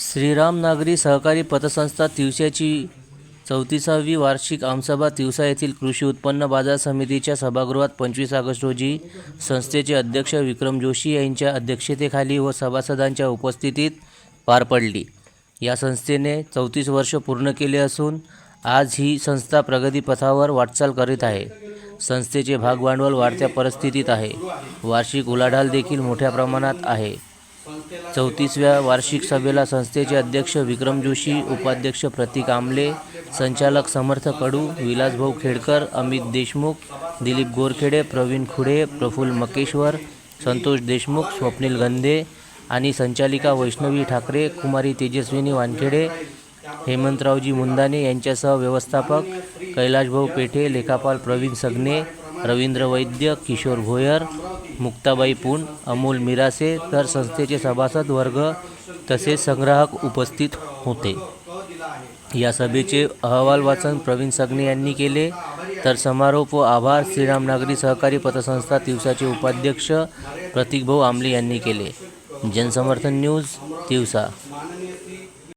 श्रीराम नागरी सहकारी पतसंस्था तिवसाची चौतीसावी वार्षिक आमसभा तिवसा येथील कृषी उत्पन्न बाजार समितीच्या सभागृहात पंचवीस ऑगस्ट रोजी संस्थेचे अध्यक्ष विक्रम जोशी यांच्या अध्यक्षतेखाली व सभासदांच्या उपस्थितीत पार पडली. या संस्थेने चौतीस वर्ष पूर्ण केले असून आज ही संस्था प्रगतीपथावर वाटचाल करीत आहे. संस्थेचे भागभांडवल वाढत्या परिस्थितीत आहे. वार्षिक उलाढाल देखील मोठ्या प्रमाणात आहे. चौतीसव्या वार्षिक सभेला संस्थेचे अध्यक्ष विक्रम जोशी उपाध्यक्ष प्रतीक आमले संचालक समर्थ कडू विलासभाऊ खेडकर अमित देशमुख दिलीप गोरखेडे प्रवीण खुडे प्रफुल्ल मकेश्वर संतोष देशमुख स्वप्नील गंधे आणि संचालिका वैष्णवी ठाकरे कुमारी तेजस्विनी वानखेडे हेमंतरावजी मुंदाने यांच्यासह व्यवस्थापक कैलाशभाऊ पेठे लेखापाल प्रवीण सगने रवींद्र वैद्य किशोर भोयर मुक्ताबाई पुण अमोल मिरासे तर संस्थेचे सभासद वर्ग तसेच संग्राहक उपस्थित होते. या सभेचे अहवाल वाचन प्रवीण सगने यांनी केले. तर समारोप व आभार श्रीराम नागरी सहकारी पतसंस्था तिवसाचे उपाध्यक्ष प्रतीकभाऊ आमले यांनी केले. जनसमर्थन न्यूज तिवसा.